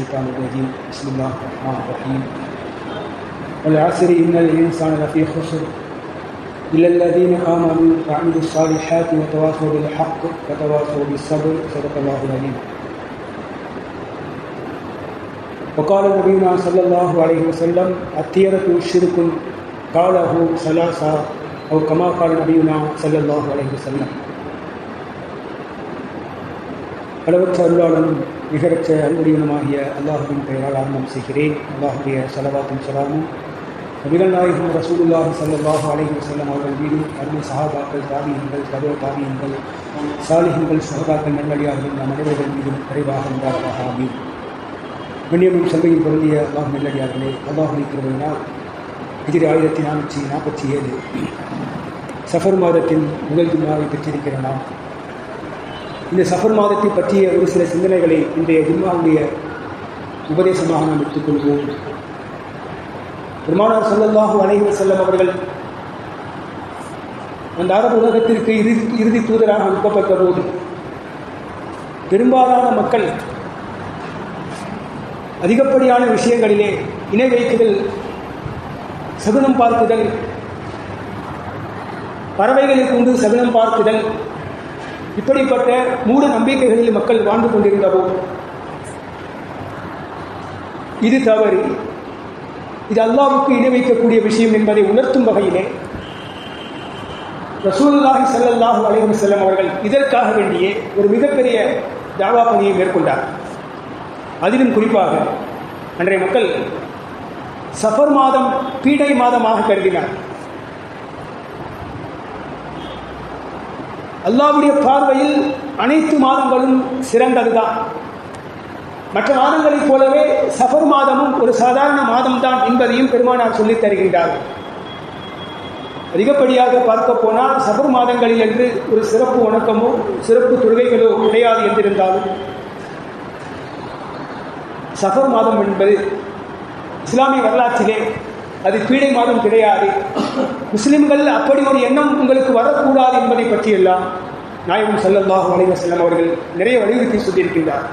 الشيطان الرجيم. بسم الله الرحمن الرحيم. والعصر إن الإنسان لفي خسر. إلا الذين آمنوا وعملوا الصالحات وتواصوا بالحق وتواصوا بالصبر. صدق الله العظيم. وقال نبينا صلى الله عليه وسلم التيرة شرك قاله ثلاثة أو كما قال نبينا صلى الله عليه وسلم. அளவற்ற அருளாளனும் நிகரற்ற அன்புடையனுமாகிய அல்லாஹுவின் பெயரால் ஆரம்பம் செய்கிறேன். அல்லாஹுடைய செலவாத்தும் செலாமும். நபிகள் நாயகம் ரசூலுல்லாஹி ஸல்லல்லாஹு அலைஹி செல்லும் அவர்கள் மீது அருமை சஹாபாக்கள் தாவியங்கள் தகவல் தாவியங்கள் சாலிகங்கள் சுகதாக்கள் நல்லடியார்கள் நம் அனைவர்கள் மீதும் விரைவாக உண்டாவதாக ஆமீன். கண்ணியமும் செல்வையும் பொருந்திய அல்லாஹ் நல்லடியார்களே அல்லாஹ் இருக்கிறவர்களால் எதிரி ஆயிரத்தி நானூற்றி நாற்பத்தி ஏழு சஃபர் மாதத்தின் முதல் ஜும்மாவை பெற்றிருக்கிற நாம் இந்த சஃபர் மாதத்தை பற்றிய ஒரு சில சிந்தனைகளை இன்றைய ஜிம்மாவுடைய உபதேசமாக நாம் எடுத்துக்கொள்வோம் பெருமானார் சொல்லல்லாஹு அலைஹி செல்லம் அவர்கள் அந்த அரபு உலகத்திற்கு இறுதி இறுதி தூதராக அனுப்பப்பட்ட போது பெரும்பாலான மக்கள் அதிகப்படியான விஷயங்களிலே இணை வைக்குதல் சகுனம் பார்க்குதல் பறவைகளை கொண்டு சகுனம் பார்க்குதல் இப்படிப்பட்ட மூட நம்பிக்கைகளில் மக்கள் வாழ்ந்து கொண்டிருந்தவோ இது தவறு. இது அல்லாவுக்கு இணை வைக்கக்கூடிய விஷயம் என்பதை உணர்த்தும் வகையிலே ரசூல்லாஹி சல்லாஹூ அலைஹி செல்லம் அவர்கள் இதற்காக வேண்டியே ஒரு மிகப்பெரிய தாவா பணியை மேற்கொண்டார். அதிலும் குறிப்பாக அன்றைய மக்கள் சஃபர் மாதம் பீடை மாதமாக கருதினார். அல்லாவுடைய பார்வையில் அனைத்து மாதங்களும் சிறந்ததுதான். மற்ற மாதங்களைப் போலவே சஃபர் மாதமும் ஒரு சாதாரண மாதம்தான் என்பதையும் பெருமானார் சொல்லித் தருகின்றார். அதிகப்படியாக பார்க்க போனால் சஃபர் மாதங்களில் என்று ஒரு சிறப்பு வணக்கமோ சிறப்பு தொழுகைகளோ கிடையாது என்றிருந்தாலும் சஃபர் மாதம் என்பது இஸ்லாமிய வரலாற்றிலே அது பீடை மாதம் கிடையாது. முஸ்லிம்கள் அப்படி ஒரு எண்ணம் உங்களுக்கு வரக்கூடாது என்பதை பற்றியெல்லாம் நாயகம் சல்லல்லாஹு அலைவ செல்லம் அவர்கள் நிறைய வலியுறுத்தி சொல்லியிருக்கின்றார்.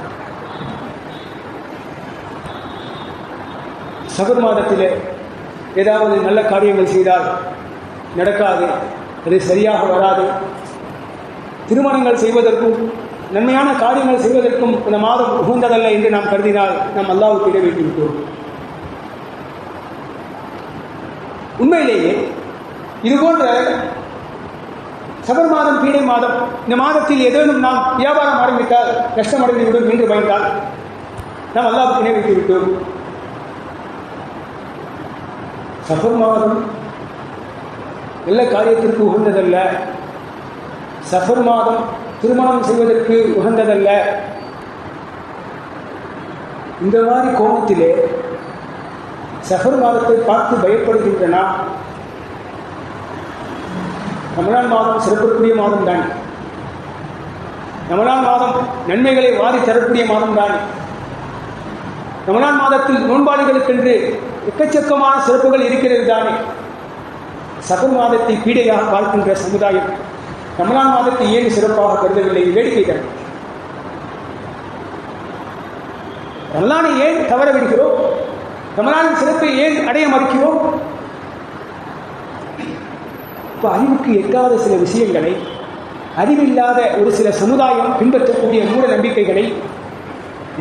சபர் மாதத்திலே ஏதாவது நல்ல காரியங்கள் செய்தால் நடக்காது அது சரியாக வராது. திருமணங்கள் செய்வதற்கும் நன்மையான காரியங்கள் செய்வதற்கும் இந்த மாதம் உகந்ததல்ல என்று நாம் கருதினால் நாம் அல்லாவுக்கு இடைவெளிவிட்டோம் உண்மையிலேயே இது போன்ற சபர் மாதம் பீடை மாதம் இந்த மாதத்தில் ஏதேனும் நாம் வியாபாரம் ஆரம்பித்தால் நஷ்டம் அடைந்துவிடும் என்று பயந்தால் நாம் அல்லாவுக்கு நினைவித்து விட்டோம். சபர் மாதம் நல்ல காரியத்திற்கு உகந்ததல்ல. சஃபர் மாதம் திருமணம் செய்வதற்கு உகந்ததல்ல. இந்த மாதிரி கோணத்திலே சஃபர் மாதத்தை பார்த்து பயப்படுகின்றன? ரமலான் மாதம் சிறப்புக்குரிய மாதம் தான். ரமலான் மாதம் நன்மைகளை வாரி தரக்கூடிய மாதம் தான். ரமலான் மாதத்தில் நோன்பாளிகளுக்கென்று எக்கச்சக்கமான சிறப்புகள் இருக்கிறது தானே. சபர் மாதத்தை பீடையாக பார்க்கின்ற சமுதாயம் ரமலான் மாதத்தை ஏன் சிறப்பாக கருதவில்லை? வேடிக்கை தான். ரமலானை ஏன் தவற விடுகிறோம் ரமலானின் சிறப்பை ஏன் அடைய மறுக்கிறோம்? இப்போ அறிவுக்கு எட்டாத சில விஷயங்களை அறிவில்லாத ஒரு சில சமுதாயம் பின்பற்றக்கூடிய மூட நம்பிக்கைகளை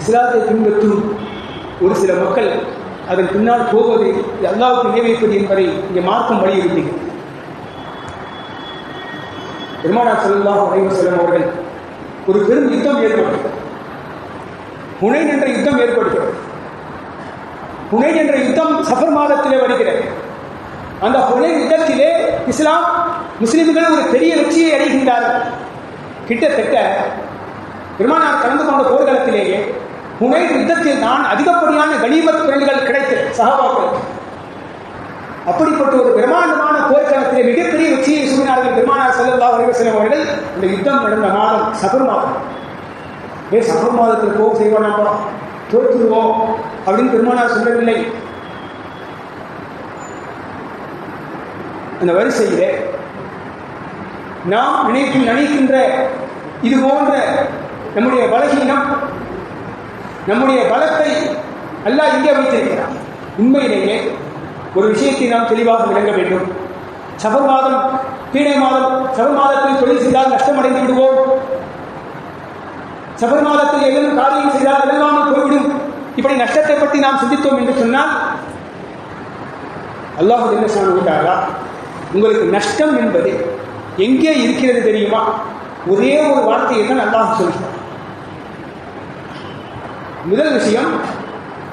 இஸ்லாத்தை பின்பற்றும் ஒரு சில மக்கள் அதன் பின்னால் போவது அல்லாவுக்கு நியமிப்பது என்பதை இங்கே மார்க்கம் வலியுறுத்துகிறது. பெருமானா செல்லாஹ் உடைவு செல்லும் அவர்கள் ஒரு பெரும் யுத்தம் ஏற்படுகிறது புனேன் என்ற யுத்தம் ஏற்படுகிறது. புனேன் என்ற யுத்தம் சஃபர் மாதத்திலே வருகிறது. அந்த புனேன் யுத்தத்திலே இஸ்லாம் முஸ்லிம்கள் ஒரு பெரிய வெற்றியை அடைகின்றார்கள். கிட்டத்தட்ட பெருமானார் கலந்து கொண்ட போர்க்களத்திலேயே புனை யுத்தத்தில் தான் அதிகப்படியான கனிமத் பொருள்கள் கிடைத்த சகாபாக்கள் அப்படிப்பட்ட ஒரு பிரமாண்டமான போர்க்களத்திலே மிகப்பெரிய வெற்றியை சூடினார்கள் பெருமானார் செல்லல்லா அலிவசலம் அவர்கள். இந்த யுத்தம் நடந்த மாதம் சபர் மாதம். ஏ சபர் மாதத்தில் போக செய்வோம் நம்ம? தோற்றுருவோம் அப்படின்னு பெருமானார் சொல்லவில்லை. அந்த வரிசையிலே நாம் நினைக்கும் நினைக்கின்ற இது போன்ற நம்முடைய பலகீனம் நம்முடைய பலத்தை அல்லாஹ் இங்கே வைத்திருக்கிறான் உண்மையிலேயே ஒரு விஷயத்தை நாம் தெளிவாக விளங்க வேண்டும். சபர் மாதம் பீடை மாதம் சபர் மாதத்தில் தொழில் செய்தால் நஷ்டமடைந்து விடுவோம். சபர் மாதத்தில் ஏதேனும் காரியம் செய்தால் விளங்காமல் போய்விடும். இப்படி நஷ்டத்தை பற்றி நாம் சிந்தித்தோம் என்று சொன்னால் அல்லாஹு என்ன சொல்லுகிறாரா உங்களுக்கு நஷ்டம் என்பது எங்கே இருக்கிறது தெரியுமா? ஒரே ஒரு வார்த்தையை தான் அல்லாஹ் சொல்கிறார் முதல் விஷயம்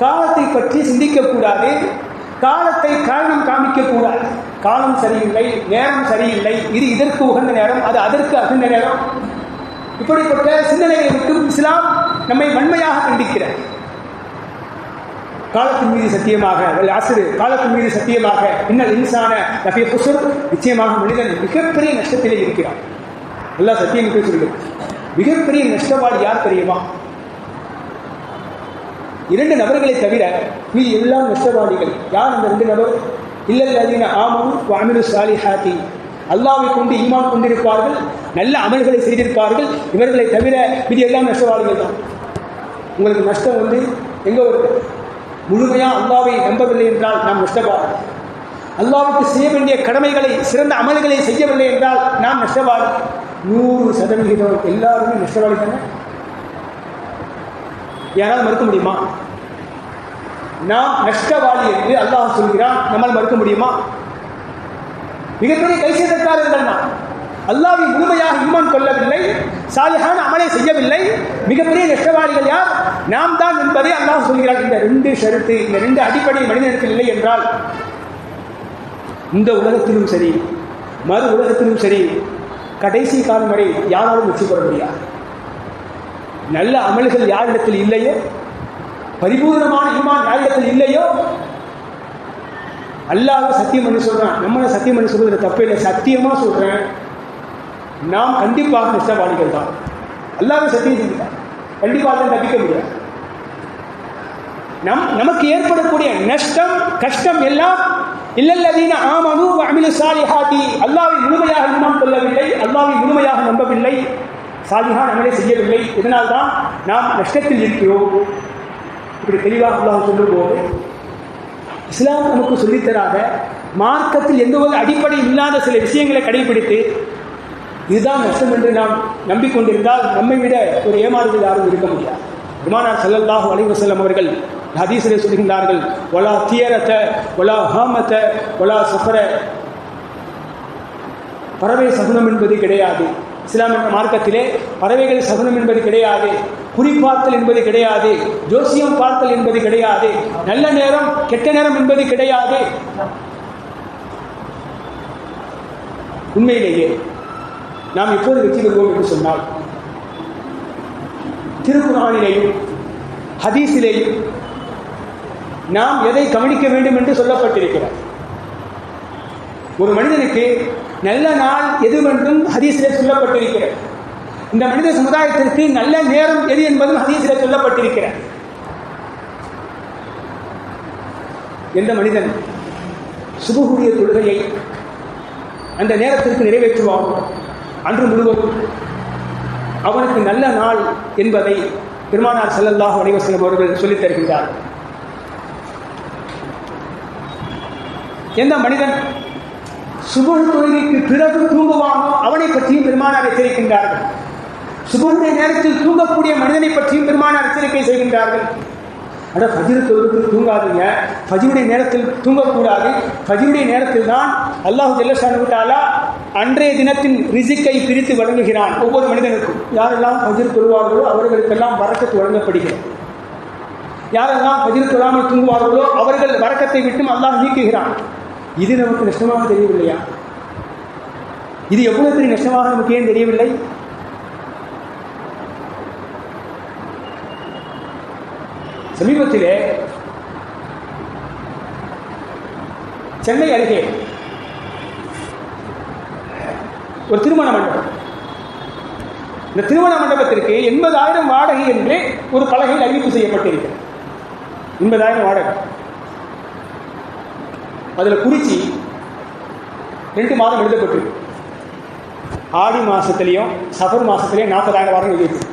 காலத்தை பற்றி சிந்திக்கக்கூடாது. காலத்தை காரணம் காமிக்கக்கூடாது. காலம் சரியில்லை நேரம் சரியில்லை. இது இதற்கு உகந்த நேரம் அது அதற்கு அகந்த நேரம். இப்படிப்பட்ட சிந்தனைகளை விட்டு இஸ்லாம் நம்மை வன்மையாக கண்டிக்கிறார் காலத்தின் மீது சத்தியமாக ஆசிரியர் காலத்தின் மீது சத்தியமாக இன்னல் இன்சான நபிய புசுர் நிச்சயமாக மனிதன் மிகப்பெரிய நஷ்டத்திலே இருக்கிறான். எல்லாம் சத்தியம் பேசுகிறது மிகப்பெரிய நஷ்டவாடி யார் தெரியுமா? இரண்டு நபர்களை தவிர மீது எல்லாம் நஷ்டவாதிகள் யார் அந்த ரெண்டு நபர்? இல்லல் அதின ஆமம் அமிரு சாலிஹாத்தி அல்லாவை கொண்டு ஈமான் கொண்டிருப்பார்கள் நல்ல அமல்களை செய்திருப்பார்கள். இவர்களை தவிர மீது எல்லாம் நஷ்டவாதிகள் தான். உங்களுக்கு நஷ்டம் வந்து எங்க ஒரு முழுமையாக அல்லாவை நம்பவில்லை என்றால் நாம் நஷ்டவாதி. அல்லாவுக்கு செய்ய வேண்டிய கடமைகளை சிறந்த அமல்களை செய்யவில்லை என்றால் நாம் நஷ்டவாதி. நூறு சதவிகிதம் எல்லாருமே நஷ்டவாதி தானே யாராவது மறுக்க முடியுமா? நாம் நஷ்டவாளி என்று அல்லாஹ் சொல்கிறான். நம்மால் மறுக்க முடியுமா? மிகப்பெரிய கைசேதக்காரர்கள் நாம் அல்லாவை முழுமையாக ஈமான் கொள்ளவில்லை சாலிஹான அமலை செய்யவில்லை. மிகப்பெரிய நஷ்டவாளிகள் யார்? நாம் தான் என்பதை அல்லாஹ் சொல்கிறார் இந்த ரெண்டு ஷருத்து இந்த ரெண்டு அடிப்படை மனிதனுக்கு இல்லை என்றால் இந்த உலகத்திலும் சரி மறு உலகத்திலும் சரி கடைசி காலம் வரை யாராலும் வெற்றி பெற முடியாது. நல்ல அமல்கள் யாரிடத்தில் இல்லையோ? பரிபூர்ணமான ஈமான் யாரிடத்தில் இல்லையோ? அல்லாஹ் சத்தியம் பண்ணி சொல்றான். நம்மளை சத்தியம் பண்ணி சொல்றது தப்பு இல்லை. சத்தியமா சொல்றேன். நாம் கண்டிப்பாக நஷ்டவாளிகள் தான். அல்லாத சத்தியம் செஞ்சுட்டான் கண்டிப்பாக தான் தப்பிக்க முடியாது. நம் நமக்கு ஏற்படக்கூடிய நஷ்டம் கஷ்டம் எல்லாம் இல்லல்லதீன ஆமனு அமிலு சாலிஹாதி அல்லாவை முழுமையாக நாம் கொள்ளவில்லை அல்லாவை முழுமையாக நம்பவில்லை சாலிஹான் அமலை செய்யவில்லை. இதனால் தான் நாம் நஷ்டத்தில் இருக்கிறோம். இப்படி தெளிவாக அல்லாஹ் சொல்லும்போது இஸ்லாம் நமக்கு சொல்லித்தராத மார்க்கத்தில் எந்த ஒரு அடிப்படை இல்லாத சில விஷயங்களை கடைபிடித்து இதுதான் நஷ்டம் என்று நாம் நம்பிக்கொண்டிருந்தால் நம்மை விட ஒரு ஏமாறுதல் யாரும் இருக்க முடியாது. விமானார் செல்லல்லாஹ் அலைஹி செல்லம் அவர்கள் ஹதீஸிலே சொல்கின்றார்கள் ஒலா தியரத்தை ஒலா ஹாமத்தை ஒலா சஃபர. பறவை சகுனம் என்பது கிடையாது. இஸ்லாம் என்ற மார்க்கத்திலே பறவைகள் சகுனம் என்பது கிடையாது. குறிப்பார்த்தல் என்பது கிடையாது. ஜோசியம் பார்த்தல் என்பது கிடையாது. நல்ல நேரம் கெட்ட நேரம் என்பது கிடையாது. உண்மையிலேயே நாம் எப்போது வெற்றி பெறுவோம் என்று சொன்னால் திருக்குறானிலேயும் ஹதீஸிலேயும் நாம் எதை கவனிக்க வேண்டும் என்று சொல்லப்பட்டிருக்கிறார் ஒரு மனிதனுக்கு நல்ல நாள் எதுவென்றும் ஹதீஸிலே சொல்லப்பட்டிருக்கிறது. இந்த மனித சமுதாயத்திற்கு நல்ல நேரம் எது என்பதும் ஹதீஸிலே சொல்லப்பட்டிருக்கிறது. எந்த மனிதன் சுபகுடைய தொழுகையை அந்த நேரத்திற்கு நிறைவேற்றுவானோ அன்று முழுவதும் அவனுக்கு நல்ல நாள் என்பதை பெருமானார் செல்லல்லாஹ் வடிவசலம் அவர்கள் சொல்லித் தருகின்றார். எந்த மனிதன் சுபகு தொழுகைக்கு பிறகு தூங்குவானோ அவனை பற்றியும் பெருமானார் எச்சரிக்கின்றார்கள். சுபகுடைய நேரத்தில் தூங்கக்கூடிய மனிதனை பற்றியும் பெருமானார் எச்சரிக்கை செய்கின்றார்கள். ஆனால் ஃபஜிரு தொழுகைக்கு தூங்காதீங்க. ஃபஜிருடைய நேரத்தில் தூங்கக்கூடாது. ஃபஜிருடைய நேரத்தில் தான் அல்லாஹு ஜல்லஷானு தாலா அன்றைய தினத்தின் ரிசிக்கை பிரித்து வழங்குகிறான் ஒவ்வொரு மனிதனுக்கும். யாரெல்லாம் ஃபஜிர் தொழுவார்களோ அவர்களுக்கெல்லாம் வரக்கத்து வழங்கப்படுகிறது. யாரெல்லாம் ஃபஜிர் தொழாமல் தூங்குவார்களோ அவர்கள் வரக்கத்தை விட்டும் அல்லாஹ் நீக்குகிறான். இது நமக்கு நஷ்டமாக தெரியவில்லையா? இது எவ்வளவு பெரிய நஷ்டமாக நமக்கு ஏன் தெரியவில்லை? சமீபத்திலே சென்னை அருகே ஒரு திருமண மண்டபம். இந்த திருமண மண்டபத்திற்கு எண்பதாயிரம் வாடகை என்று ஒரு பலகையில் அறிவிப்பு செய்யப்பட்டிருக்கிறது. எண்பதாயிரம் வாடகை. அதில் குறிச்சி ரெண்டு மாதம் எழுதப்பட்டிருக்கு. ஆடி மாசத்துலயும் சஃபர் மாசத்துலயும் நாற்பதாயிரம் வாடகை எழுதியிருக்கு.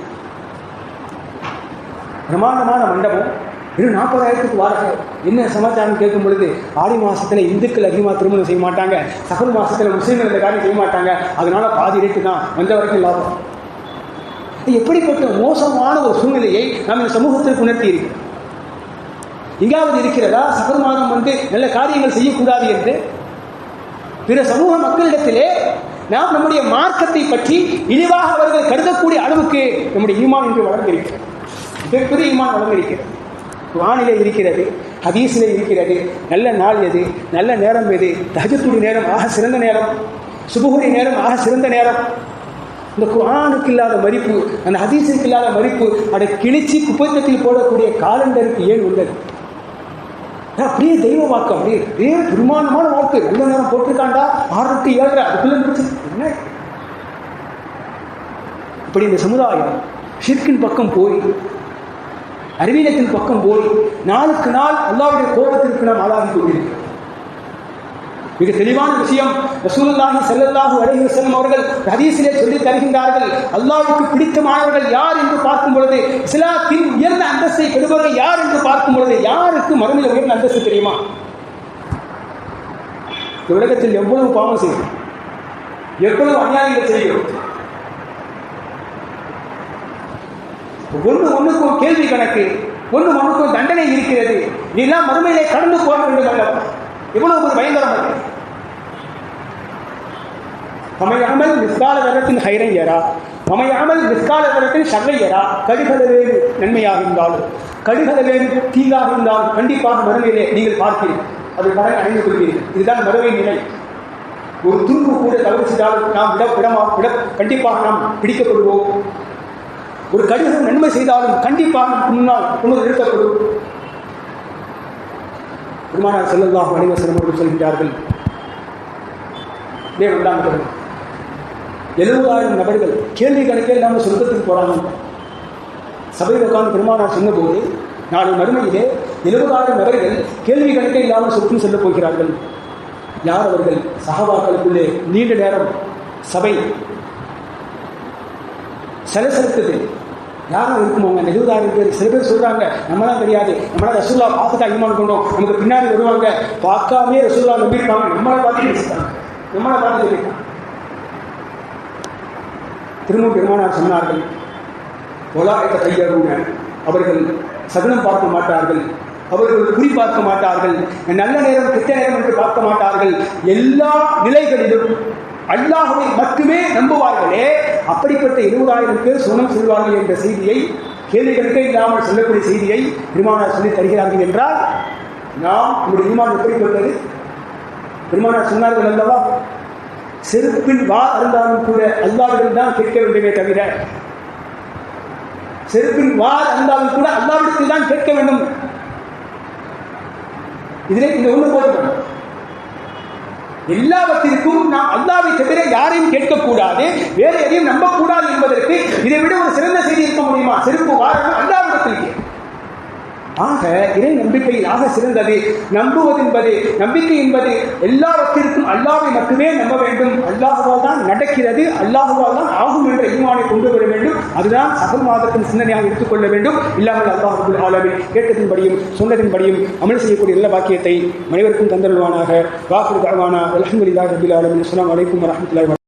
பிரமாண்டமான மண்டபம். இன்னும் நாற்பதாயிரத்துக்கு வாடகை. என்ன சமாச்சாரம் கேட்கும் பொழுது ஆடி மாசத்துல இந்துக்கள் அதிகமாக திருமணம் செய்ய மாட்டாங்க. சகல் மாசத்துல முஸ்லீம்கள் இந்த காரியம் செய்ய மாட்டாங்க. அதனால பாதி ரேட்டு தான். வந்த வரைக்கும் லாபம். எப்படிப்பட்ட மோசமான ஒரு சூழ்நிலையை நாம் இந்த சமூகத்திற்கு உணர்த்தி இருக்கிறோம் எங்காவது இருக்கிறதா? சகல் மாதம் வந்து நல்ல காரியங்கள் செய்யக்கூடாது என்று. பிற சமூக மக்களிடத்திலே நாம் நம்முடைய மார்க்கத்தை பற்றி இழிவாக அவர்கள் கருதக்கூடிய அளவுக்கு நம்முடைய ஈமான் என்று வளர்ந்திருக்கிறது. மிகப்பெரிய ஈமான் இருக்கிறது. வானிலை இருக்கிறது ஹதீஸிலே இருக்கிறது நல்ல நாள் எது நல்ல நேரம் எது தஹஜத்துடைய நேரம் ஆக சிறந்த நேரம் சுபகுடைய நேரம் ஆக சிறந்த நேரம். இந்த குரானுக்கு இல்லாத மதிப்பு அந்த ஹதீஸுக்கு இல்லாத மதிப்பு அதை கிழிச்சு குப்பத்தத்தில் போடக்கூடிய காலண்டருக்கு ஏன் உள்ளது? அப்படியே தெய்வ வாக்கு அப்படியே அப்படியே பெருமானமான வாக்கு இவ்வளோ நேரம் போட்டிருக்காண்டா? ஆறுக்கு டு ஏழரை அதுக்குள்ள முடிச்சு என்ன? இப்படி இந்த சமுதாயம் ஷிர்கின் பக்கம் போய் அறிவீனத்தின் பக்கம் போய் நாளுக்கு நாள் அல்லாவுடைய கோபத்திற்கு நாம் ஆளாகி கொண்டிருக்கிறோம். மிக தெளிவான விஷயம் ரசூலுல்லாஹி செல்லல்லாஹு அலைஹி வஸல்லம் அவர்கள் ஹதீஸிலே சொல்லி தருகின்றார்கள் அல்லாஹ்வுக்கு பிடித்தமானவர்கள் யார் என்று பார்க்கும் பொழுது இஸ்லாத்தின் உயர்ந்த அந்தஸ்தை பெறுபவர்கள் யார் என்று பார்க்கும் பொழுது யாருக்கு மறுமையில் உயர்ந்த அந்தஸ்து தெரியுமா? இந்த உலகத்தில் எவ்வளவு பாவம் செய்யும் எவ்வளவு அநியாயங்கள் செய்கிறோம்? ஒன்று ஒன்றுக்கும் கேள்வி கணக்கு ஒன்று ஒன்றுக்கும் தண்டனை இருக்கிறது. இதெல்லாம் மறுமையிலே கடந்து போக வேண்டும் அல்லவா? இவ்வளவு ஒரு பயங்கரம் அமையாமல் மமையாமல் ஹைரையரா அமையாமல் ஹைரை யரா மமையாமல் நன்மையாக இருந்தாலும் கடுகலவேறு தீங்காக இருந்தாலும் கண்டிப்பாக மறுமையிலே நீங்கள் பார்ப்பீர்கள். அது பலன் அடைந்து கொள்வீர்கள். இதுதான் மறுமை நிலை. ஒரு துன்பு கூட தவறு நாம் விட விடமா விட கண்டிப்பாக நாம் பிடிக்கப்படுவோம். ஒரு கடிதம் நன்மை செய்தாலும் கண்டிப்பாக முன்னால் உணவு நிறுத்தப்படும் பெருமானார் செல்லல்லாஹ் அனைவசனம் அவர்கள் சொல்கிறார்கள் வேண்டாம் எழுபதாயிரம் நபர்கள் கேள்வி கணக்கே இல்லாமல் சொர்க்கத்துக்கு போறாங்க. சபையில் உட்கார்ந்து பெருமானார் சொன்னபோது நாளை மறுமையிலே எழுபதாயிரம் நபர்கள் கேள்வி கணக்கே இல்லாமல் சொர்க்கம் செல்ல போகிறார்கள். யார் அவர்கள்? சகவாக்களுக்குள்ளே நீண்ட நேரம் சபை சலசலத்துது யாரும் இருக்குமோங்க அந்த எழுபதாயிரம் பேர் சில பேர் சொல்றாங்க நம்மளாம் தெரியாது. நம்மளாம் ரசூல்லா பார்த்துட்டு அதிகமாக கொண்டோம். நமக்கு பின்னாடி வருவாங்க. பார்க்காமே ரசூல்லா நம்பியிருக்காங்க. நம்மளை பார்த்து பேசிட்டாங்க நம்மளை பார்த்து சொல்லிட்டாங்க திரும்ப பெருமானார் சொன்னார்கள் பொலாயத்த கையறுங்க அவர்கள் சகுனம் பார்க்க மாட்டார்கள். அவர்கள் குறி பார்க்க மாட்டார்கள். நல்ல நேரம் கெட்ட நேரம் என்று பார்க்க மாட்டார்கள். எல்லா நிலைகளிலும் அல்லாஹுவை மட்டுமே நம்புவார்களே. அப்படிப்பட்ட இருபதாயிரம் பேர் சுனம் செல்வார்கள் என்ற செய்தியை கேள்விகளுக்கே இல்லாமல் சொல்லக்கூடிய செய்தியை பெருமானார் சொல்லி தருகிறார்கள் என்றால் நாம் நம்முடைய ஈமான் எப்படிப்பட்டது பெருமானார் சொன்னார்கள் அல்லவா செருப்பில் வா அருந்தாலும் கூட அல்லாவிடம் தான் கேட்க வேண்டுமே தவிர செருப்பின் வா அருந்தாலும் கூட அல்லாவிடத்தில் தான் கேட்க வேண்டும். இதிலே இந்த ஒன்று போதும் எல்லாவற்றிற்கும் நாம் அல்லாவை தவிர யாரையும் கேட்கக்கூடாது வேற எதையும் நம்பக்கூடாது என்பதற்கு இதை விட ஒரு சிறந்த செய்தி இருக்க முடியுமா? செருப்பு வாரம் ஆக இறை நம்பிக்கையில் ஆக சிறந்தது. நம்புவது என்பது நம்பிக்கை என்பது எல்லாவற்றிற்கும் அல்லாவை மட்டுமே நம்ப வேண்டும். அல்லாஹுவால் தான் நடக்கிறது அல்லாஹுவால் தான் ஆகும் என்ற ஈமானை கொண்டு வர வேண்டும். அதுதான் சகல் மாதத்தின் சிந்தனையாக எடுத்துக்கொள்ள வேண்டும். இல்லாமல் அல்லாஹுல் ஆலமில் கேட்டதின்படியும் சொன்னதின்படியும் அமல் செய்யக்கூடிய நல்ல வாக்கியத்தை மனிதருக்கும் தந்தருவானாக வாக்கு தாவானா அலமதுல்லாஹ் ரபில் ஆலமின். அஸ்லாம் வலைக்கம் வரமத்துல